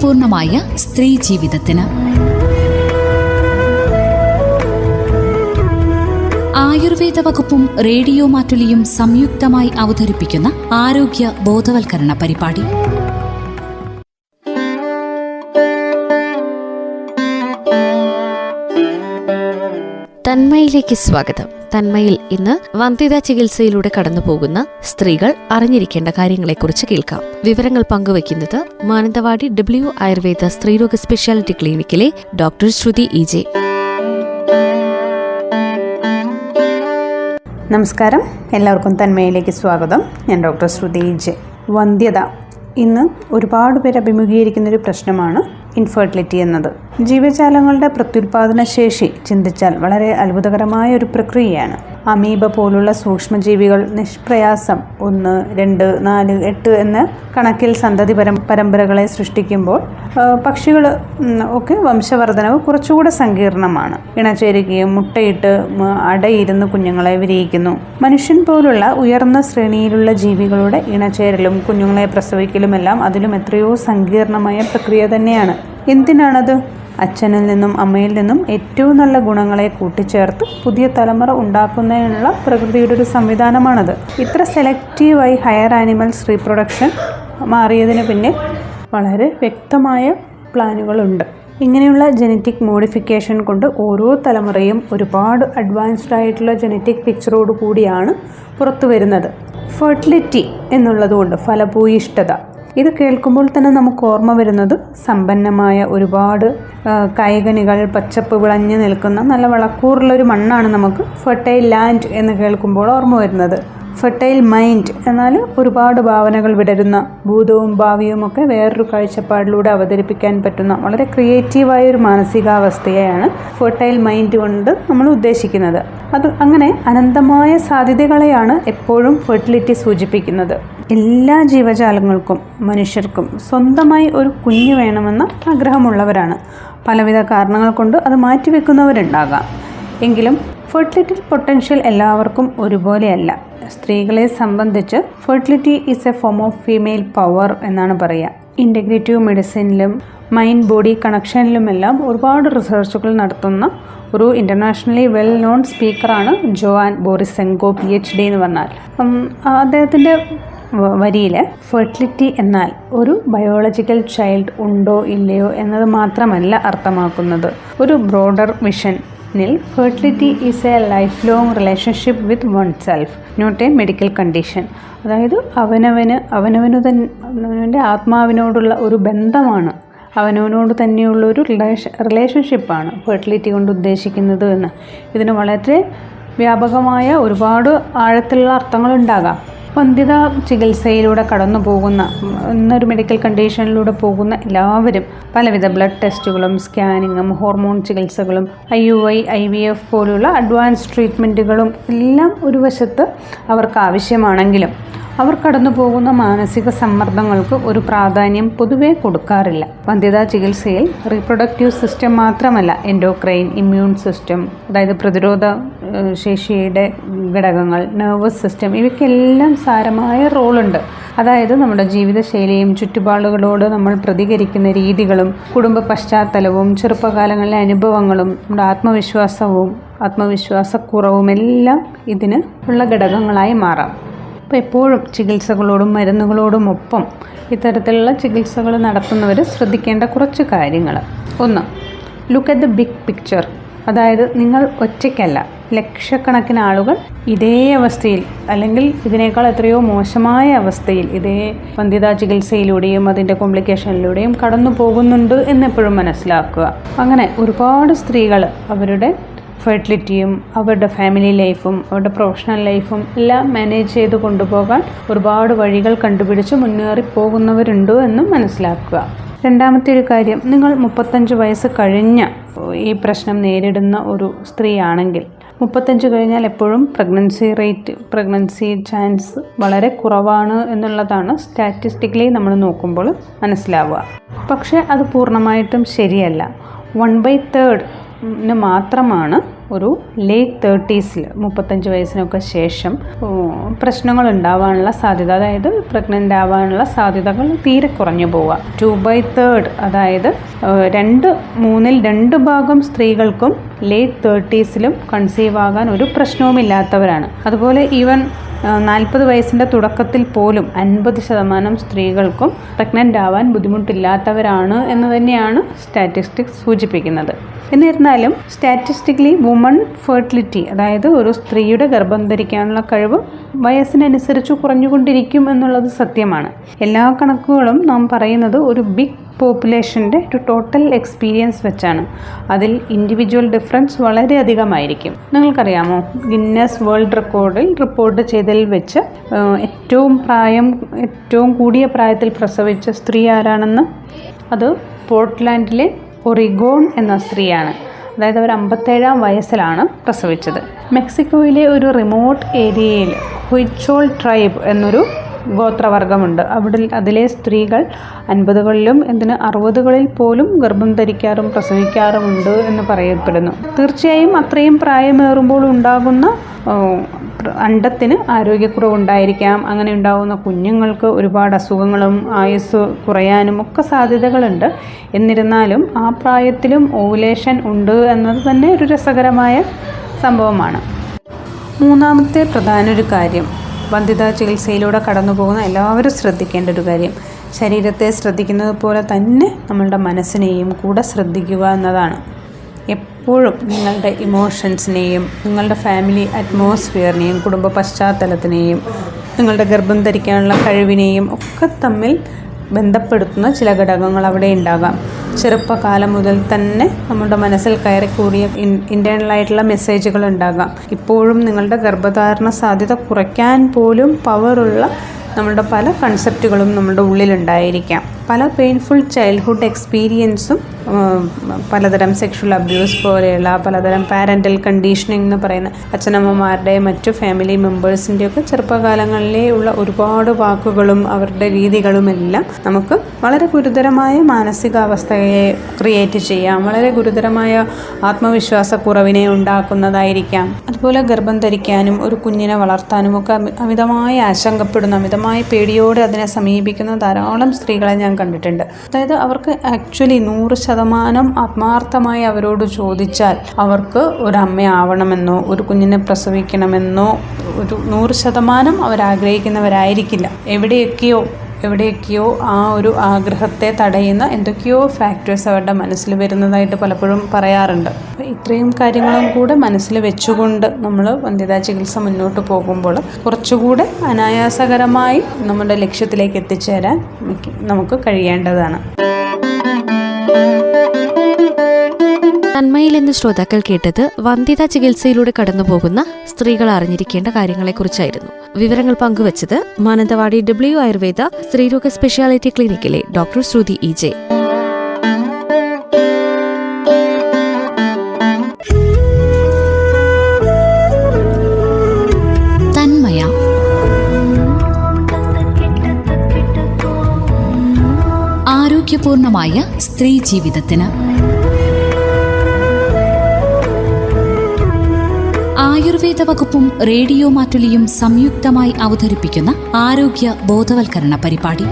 ആരോഗ്യപൂർണമായ സ്ത്രീ ജീവിതത്തിന്. ആയുർവേദ വകുപ്പും റേഡിയോ മാറ്റുലിയും സംയുക്തമായി അവതരിപ്പിക്കുന്ന ആരോഗ്യ ബോധവൽക്കരണ പരിപാടി. തന്മയിലേക്ക് സ്വാഗതം. തന്മയിൽ ഇന്ന് വന്ധ്യതാ ചികിത്സയിലൂടെ കടന്നുപോകുന്ന സ്ത്രീകൾ അറിഞ്ഞിരിക്കേണ്ട കാര്യങ്ങളെക്കുറിച്ച് കേൾക്കാം. വിവരങ്ങൾ പങ്കുവയ്ക്കുന്നത് മാനന്തവാടി ഡബ്ല്യു ആയുർവേദ സ്ത്രീരോഗ സ്പെഷ്യാലിറ്റി ക്ലിനിക്കിലെ ഡോക്ടർ ശ്രുതി ഇ ജെ. നമസ്കാരം. എല്ലാവർക്കും തന്മയിലേക്ക് സ്വാഗതം. ഞാൻ ഡോക്ടർ ശ്രുതി ജെ. വന്ധ്യത ഇന്ന് ഒരുപാട് പേർ അഭിമുഖീകരിക്കുന്ന ഒരു പ്രശ്നമാണ് ഇൻഫെർട്ടിലിറ്റി എന്നത്. ജീവജാലങ്ങളുടെ പ്രത്യുത്പാദന ശേഷി ചിന്തിച്ചാൽ വളരെ അത്ഭുതകരമായ ഒരു പ്രക്രിയയാണ്. അമീബ പോലുള്ള സൂക്ഷ്മജീവികൾ നിഷ്പ്രയാസം ഒന്ന് രണ്ട് നാല് എട്ട് എന്ന കണക്കിൽ സന്തതി പരം പരമ്പരകളെ സൃഷ്ടിക്കുമ്പോൾ പക്ഷികൾ ഒക്കെ വംശവർധനവ് കുറച്ചുകൂടെ സങ്കീർണമാണ്. ഇണചേരുകയും മുട്ടയിട്ട് അടയിരുന്ന് കുഞ്ഞുങ്ങളെ വിരിയിക്കുന്നു. മനുഷ്യൻ പോലുള്ള ഉയർന്ന ശ്രേണിയിലുള്ള ജീവികളുടെ ഇണചേരലും കുഞ്ഞുങ്ങളെ പ്രസവിക്കലുമെല്ലാം അതിലും എത്രയോ സങ്കീർണമായ പ്രക്രിയ തന്നെയാണ്. എന്തിനാണത്? അച്ഛനിൽ നിന്നും അമ്മയിൽ നിന്നും ഏറ്റവും നല്ല ഗുണങ്ങളെ കൂട്ടിച്ചേർത്ത് പുതിയ തലമുറ ഉണ്ടാക്കുന്നതിനുള്ള പ്രകൃതിയുടെ ഒരു സംവിധാനമാണത്. ഇത്ര സെലക്റ്റീവായി ഹയർ ആനിമൽസ് റീപ്രൊഡക്ഷൻ മാറിയതിന് പിന്നെ വളരെ വ്യക്തമായ പ്ലാനുകളുണ്ട്. ഇങ്ങനെയുള്ള ജനറ്റിക് മോഡിഫിക്കേഷൻ കൊണ്ട് ഓരോ തലമുറയും ഒരുപാട് അഡ്വാൻസ്ഡ് ആയിട്ടുള്ള ജനറ്റിക് പിക്ചറോട് കൂടിയാണ് പുറത്തു വരുന്നത് ഫെർട്ടിലിറ്റി എന്നുള്ളതുകൊണ്ട് ഫലഭൂയിഷ്ഠത ഇത് കേൾക്കുമ്പോൾ തന്നെ നമുക്ക് ഓർമ്മ വരുന്നത് സമ്പന്നമായ ഒരുപാട് കായികനികൾ പച്ചപ്പ് വിളഞ്ഞു നിൽക്കുന്ന നല്ല വളക്കൂറുള്ള ഒരു മണ്ണാണ് നമുക്ക് ഫെർട്ടൈൽ ലാൻഡ് എന്ന് കേൾക്കുമ്പോൾ ഓർമ്മ വരുന്നത്. ഫെർട്ടൈൽ മൈൻഡ് എന്നാൽ ഒരുപാട് ഭാവനകൾ വിടരുന്ന ഭൂതവും ഭാവിയും ഒക്കെ വേറൊരു കാഴ്ചപ്പാടിലൂടെ അവതരിപ്പിക്കാൻ പറ്റുന്ന വളരെ ക്രിയേറ്റീവായ ഒരു മാനസികാവസ്ഥയെയാണ് ഫെർട്ടൈൽ മൈൻഡ് കൊണ്ട് നമ്മൾ ഉദ്ദേശിക്കുന്നത്. അത് അങ്ങനെ അനന്തമായ സാധ്യതകളെയാണ് എപ്പോഴും ഫെർട്ടിലിറ്റി സൂചിപ്പിക്കുന്നത്. എല്ലാ ജീവജാലങ്ങൾക്കും മനുഷ്യർക്കും സ്വന്തമായി ഒരു കുഞ്ഞ് വേണമെന്ന ആഗ്രഹമുള്ളവരാണ്. പലവിധ കാരണങ്ങൾ കൊണ്ട് അത് മാറ്റിവെക്കുന്നവരുണ്ടാകാം. എങ്കിലും ഫെർട്ടിലിറ്റി പൊട്ടൻഷ്യൽ എല്ലാവർക്കും ഒരുപോലെയല്ല. സ്ത്രീകളെ സംബന്ധിച്ച് fertility is a form of female power എന്നാണ് പറയുക. ഇന്റഗ്രേറ്റീവ് മെഡിസിനിലും മൈൻഡ് ബോഡി കണക്ഷനിലുമെല്ലാം ഒരുപാട് റിസർച്ചുകൾ നടത്തുന്ന ഒരു internationally well known സ്പീക്കറാണ് Joan Borysenko P H D എന്ന് പറഞ്ഞാൽ. അദ്ദേഹത്തിന്റെ വരിയിൽ ഫെർട്ടിലിറ്റി എന്നാൽ ഒരു ബയോളജിക്കൽ ചൈൽഡ് ഉണ്ടോ ഇല്ലയോ എന്നത് മാത്രമല്ല അർത്ഥമാക്കുന്നത്. ഒരു broader വിഷനിൽ fertility is a life long relationship with one self not a medical condition അതായത് അവനവന് അവനവന് തന്നെ അവനവന്റെ ആത്മാവിനോടുള്ള ഒരു ബന്ധമാണ്. അവനവനോട് തന്നെയുള്ള ഒരു റിലേഷൻ റിലേഷൻഷിപ്പാണ് ഫെർട്ടിലിറ്റി കൊണ്ട് ഉദ്ദേശിക്കുന്നത് എന്ന്. ഇതിന് വളരെ വ്യാപകമായ ഒരുപാട് ആഴത്തിലുള്ള അർത്ഥങ്ങളുണ്ടാകാം. വന്ധ്യത ചികിത്സയിലൂടെ കടന്നു പോകുന്ന ഇന്നൊരു മെഡിക്കൽ കണ്ടീഷനിലൂടെ പോകുന്ന എല്ലാവരും പലവിധ ബ്ലഡ് ടെസ്റ്റുകളും സ്കാനിങ്ങും ഹോർമോൺ ചികിത്സകളും I U I I V F പോലുള്ള അഡ്വാൻസ് ട്രീറ്റ്മെന്റുകളും എല്ലാം ഒരു വശത്ത് അവർക്ക് ആവശ്യമാണെങ്കിലും അവർ കടന്നു പോകുന്ന മാനസിക സമ്മർദ്ദങ്ങൾക്ക് ഒരു പ്രാധാന്യം പൊതുവെ കൊടുക്കാറില്ല. വന്ധ്യതാ ചികിത്സയിൽ റീപ്രൊഡക്റ്റീവ് സിസ്റ്റം മാത്രമല്ല എൻഡോക്രൈൻ ഇമ്മ്യൂൺ സിസ്റ്റം അതായത് പ്രതിരോധ ശേഷിയുടെ ഘടകങ്ങൾ നെർവസ് സിസ്റ്റം ഇവയ്ക്കെല്ലാം സാരമായ റോളുണ്ട്. അതായത് നമ്മുടെ ജീവിതശൈലിയും ചുറ്റുപാടുകളോട് നമ്മൾ പ്രതികരിക്കുന്ന രീതികളും കുടുംബ പശ്ചാത്തലവും ചെറുപ്പകാലങ്ങളിലെ അനുഭവങ്ങളും നമ്മുടെ ആത്മവിശ്വാസവും ആത്മവിശ്വാസക്കുറവും എല്ലാം ഇതിന് ഉള്ള ഘടകങ്ങളായി മാറാം. അപ്പോൾ എപ്പോഴും ചികിത്സകളോടും മരുന്നുകളോടും ഒപ്പം ഇത്തരത്തിലുള്ള ചികിത്സകൾ നടത്തുന്നവർ ശ്രദ്ധിക്കേണ്ട കുറച്ച് കാര്യങ്ങൾ ഒന്ന് look at the big picture അതായത് നിങ്ങൾ ഒറ്റയ്ക്കല്ല. ലക്ഷക്കണക്കിന് ആളുകൾ ഇതേ അവസ്ഥയിൽ അല്ലെങ്കിൽ ഇതിനേക്കാൾ എത്രയോ മോശമായ അവസ്ഥയിൽ ഇതേ വന്ധ്യതാ ചികിത്സയിലൂടെയും അതിന്റെ കോംപ്ലിക്കേഷനിലൂടെയും കടന്നു പോകുന്നുണ്ട് എന്നെപ്പോഴും മനസ്സിലാക്കുക. അങ്ങനെ ഒരുപാട് സ്ത്രീകൾ അവരുടെ ഫെർട്ടിലിറ്റിയും അവരുടെ ഫാമിലി ലൈഫും അവരുടെ പ്രൊഫഷണൽ ലൈഫും എല്ലാം മാനേജ് ചെയ്ത് കൊണ്ടുപോകാൻ ഒരുപാട് വഴികൾ കണ്ടുപിടിച്ച് മുന്നേറി പോകുന്നവരുണ്ടോ എന്നും മനസ്സിലാക്കുക. രണ്ടാമത്തെ ഒരു കാര്യം നിങ്ങൾ മുപ്പത്തഞ്ച് വയസ്സ് കഴിഞ്ഞ ഈ പ്രശ്നം നേരിടുന്ന ഒരു സ്ത്രീയാണെങ്കിൽ മുപ്പത്തഞ്ച് കഴിഞ്ഞാൽ എപ്പോഴും പ്രഗ്നൻസി റേറ്റ് പ്രഗ്നൻസി ചാൻസ് വളരെ കുറവാണ് എന്നുള്ളതാണ് സ്റ്റാറ്റിസ്റ്റിക്കലി നമ്മൾ നോക്കുമ്പോൾ മനസ്സിലാവുക. പക്ഷേ അത് പൂർണമായിട്ടും ശരിയല്ല. വൺ ബൈ തേർഡ് മാത്രമാണ് ഒരു ലേറ്റ് തേർട്ടീസിൽ മുപ്പത്തഞ്ച് വയസ്സിനൊക്കെ ശേഷം പ്രശ്നങ്ങൾ ഉണ്ടാവാനുള്ള സാധ്യത. അതായത് പ്രഗ്നന്റ് ആവാനുള്ള സാധ്യതകൾ തീരെ കുറഞ്ഞു പോവുക. ടു ബൈ തേർഡ് അതായത് രണ്ട് മൂന്നിൽ രണ്ട് ഭാഗം സ്ത്രീകൾക്കും ലേറ്റ് തേർട്ടീസിലും കൺസീവ് ആകാൻ ഒരു പ്രശ്നവുമില്ലാത്തവരാണ്. അതുപോലെ ഈവൻ നാൽപ്പത് വയസ്സിന്റെ തുടക്കത്തിൽ പോലും അൻപത് ശതമാനം സ്ത്രീകൾക്കും പ്രഗ്നന്റ് ആവാൻ ബുദ്ധിമുട്ടില്ലാത്തവരാണ് എന്ന് തന്നെയാണ് സ്റ്റാറ്റിസ്റ്റിക്സ് സൂചിപ്പിക്കുന്നത്. എന്നിരുന്നാലും സ്റ്റാറ്റിസ്റ്റിക്കലി വുമൺ ഫെർട്ടിലിറ്റി അതായത് ഒരു സ്ത്രീയുടെ ഗർഭം ധരിക്കാനുള്ള കഴിവ് വയസ്സിനനുസരിച്ച് കുറഞ്ഞുകൊണ്ടിരിക്കും എന്നുള്ളത് സത്യമാണ്. എല്ലാ കണക്കുകളും നാം പറയുന്നത് ഒരു ബിഗ് പോപ്പുലേഷന്റെ ഒരു ടോട്ടൽ എക്സ്പീരിയൻസ് വെച്ചാണ്. അതിൽ ഇൻഡിവിജ്വൽ ഡിഫറൻസ് വളരെയധികമായിരിക്കും നിങ്ങൾക്കറിയാമോ? ഗിന്നസ് വേൾഡ് റെക്കോർഡിൽ റിപ്പോർട്ട് ചെയ്തതിൽ വെച്ച് ഏറ്റവും പ്രായം ഏറ്റവും കൂടിയ പ്രായത്തിൽ പ്രസവിച്ച സ്ത്രീ ആരാണെന്ന്? അത് പോർട്ട്ലാൻഡിലെ ഒറിഗോൺ എന്ന സ്ത്രീയാണ്. അതായത് അവർ അമ്പത്തേഴാം വയസ്സിലാണ് പ്രസവിച്ചത്. മെക്സിക്കോയിലെ ഒരു റിമോട്ട് ഏരിയയിൽ ഹുയിച്ചോൾ ട്രൈബ് എന്നൊരു ഗോത്രവർഗമുണ്ട് അവിടെ അതിലെ സ്ത്രീകൾ അൻപതുകളിലും എന്തിന് അറുപതുകളിൽ പോലും ഗർഭം ധരിക്കാറും പ്രസവിക്കാറുമുണ്ട് എന്ന് പറയപ്പെടുന്നു. തീർച്ചയായും അത്രയും പ്രായമേറുമ്പോൾ ഉണ്ടാകുന്ന അണ്ടത്തിന് ആരോഗ്യക്കുറവുണ്ടായിരിക്കാം. അങ്ങനെ ഉണ്ടാകുന്ന കുഞ്ഞുങ്ങൾക്ക് ഒരുപാട് അസുഖങ്ങളും ആയുസ് കുറയാനും ഒക്കെ സാധ്യതകളുണ്ട്. എന്നിരുന്നാലും ആ പ്രായത്തിലും ഓവുലേഷൻ ഉണ്ട് എന്നത് തന്നെ ഒരു രസകരമായ സംഭവമാണ്. മൂന്നാമത്തെ പ്രധാന ഒരു കാര്യം. വന്ധ്യതാ ചികിത്സയിലൂടെ കടന്നു പോകുന്ന എല്ലാവരും ശ്രദ്ധിക്കേണ്ട ഒരു കാര്യം. ശരീരത്തെ ശ്രദ്ധിക്കുന്നത് പോലെ തന്നെ നമ്മളുടെ മനസ്സിനെയും കൂടെ ശ്രദ്ധിക്കുക എന്നതാണ്. എപ്പോഴും നിങ്ങളുടെ ഇമോഷൻസിനെയും നിങ്ങളുടെ ഫാമിലി അറ്റ്മോസ്ഫിയറിനെയും കുടുംബ പശ്ചാത്തലത്തിനെയും നിങ്ങളുടെ ഗർഭം ധരിക്കാനുള്ള കഴിവിനെയും ഒക്കെ തമ്മിൽ ബന്ധപ്പെടുത്തുന്ന ചില ഘടകങ്ങൾ അവിടെ ഉണ്ടാകാം. ചെറുപ്പകാലം മുതൽ തന്നെ നമ്മുടെ മനസ്സിൽ കയറിക്കൂടിയ ഇന്റേണൽ ആയിട്ടുള്ള മെസ്സേജുകൾ ഉണ്ടാകാം. ഇപ്പോഴും നിങ്ങളുടെ ഗർഭധാരണ സാധ്യത കുറയ്ക്കാൻ പോലും പവറുള്ള നമ്മളുടെ പല കൺസെപ്റ്റുകളും നമ്മുടെ ഉള്ളിലുണ്ടായിരിക്കാം. പല പെയിൻഫുൾ ചൈൽഡ്ഹുഡ് എക്സ്പീരിയൻസും പലതരം സെക്ഷൽ അബ്യൂസ് പോലെയുള്ള പലതരം പാരന്റൽ കണ്ടീഷനിങ് എന്ന് പറയുന്ന അച്ഛനമ്മമാരുടെ മറ്റു ഫാമിലി മെമ്പേഴ്സിന്റെയൊക്കെ ചെറുപ്പകാലങ്ങളിലേ ഉള്ള ഒരുപാട് വാക്കുകളും അവരുടെ രീതികളുമെല്ലാം നമുക്ക് വളരെ ഗുരുതരമായ മാനസികാവസ്ഥയെ ക്രിയേറ്റ് ചെയ്യാം. വളരെ ഗുരുതരമായ ആത്മവിശ്വാസക്കുറവിനെ ഉണ്ടാക്കുന്നതായിരിക്കാം. അതുപോലെ ഗർഭം ധരിക്കാനും ഒരു കുഞ്ഞിനെ വളർത്താനും ഒക്കെ അമി- അമിതമായി ആശങ്കപ്പെടുന്ന അമിതമായി പേടിയോടെ അതിനെ സമീപിക്കുന്ന ധാരാളം സ്ത്രീകളെ ഞാൻ കണ്ടിട്ടുണ്ട്. അതായത് അവർക്ക് ആക്ച്വലി നൂറ് ശതമാനം ആത്മാർത്ഥമായി അവരോട് ചോദിച്ചാൽ അവർക്ക് ഒരു അമ്മയാവണമെന്നോ ഒരു കുഞ്ഞിനെ പ്രസവിക്കണമെന്നോ ഒരു നൂറ് ശതമാനം അവരാഗ്രഹിക്കുന്നവരായിരിക്കില്ല എവിടെയൊക്കെയോ എവിടെയൊക്കെയോ ആ ഒരു ആഗ്രഹത്തെ തടയുന്ന എന്തൊക്കെയോ ഫാക്ടേഴ്സ് അവരുടെ മനസ്സിൽ വരുന്നതായിട്ട് പലപ്പോഴും പറയാറുണ്ട്. ഇത്രയും കാര്യങ്ങളും കൂടെ മനസ്സിൽ വെച്ചുകൊണ്ട് നമ്മൾ വന്ധ്യതാ ചികിത്സ മുന്നോട്ട് പോകുമ്പോൾ കുറച്ചുകൂടെ അനായാസകരമായി നമ്മുടെ ലക്ഷ്യത്തിലേക്ക് എത്തിച്ചേരാൻ നമുക്ക് കഴിയേണ്ടതാണ്. നന്മയിൽ നിന്ന് ശ്രോതാക്കൾ കേട്ടത് വന്ധ്യതാ ചികിത്സയിലൂടെ കടന്നുപോകുന്ന സ്ത്രീകൾ അറിഞ്ഞിരിക്കേണ്ട കാര്യങ്ങളെക്കുറിച്ചായിരുന്നു. വിവരങ്ങൾ പങ്കുവച്ചത് മാനന്തവാടി ഡബ്ല്യു ആയുർവേദ സ്ത്രീരോഗ speciality ക്ലിനിക്കിലെ doctor Shruti E J. Thanmaya. ആരോഗ്യപൂർണമായ സ്ത്രീ ജീവിതത്തിന്. ആയുർവേദ വകുപ്പും റേഡിയോ മാറ്റുലിയും സംയുക്തമായി അവതരിപ്പിക്കുന്ന ആരോഗ്യ ബോധവൽക്കരണ പരിപാടി.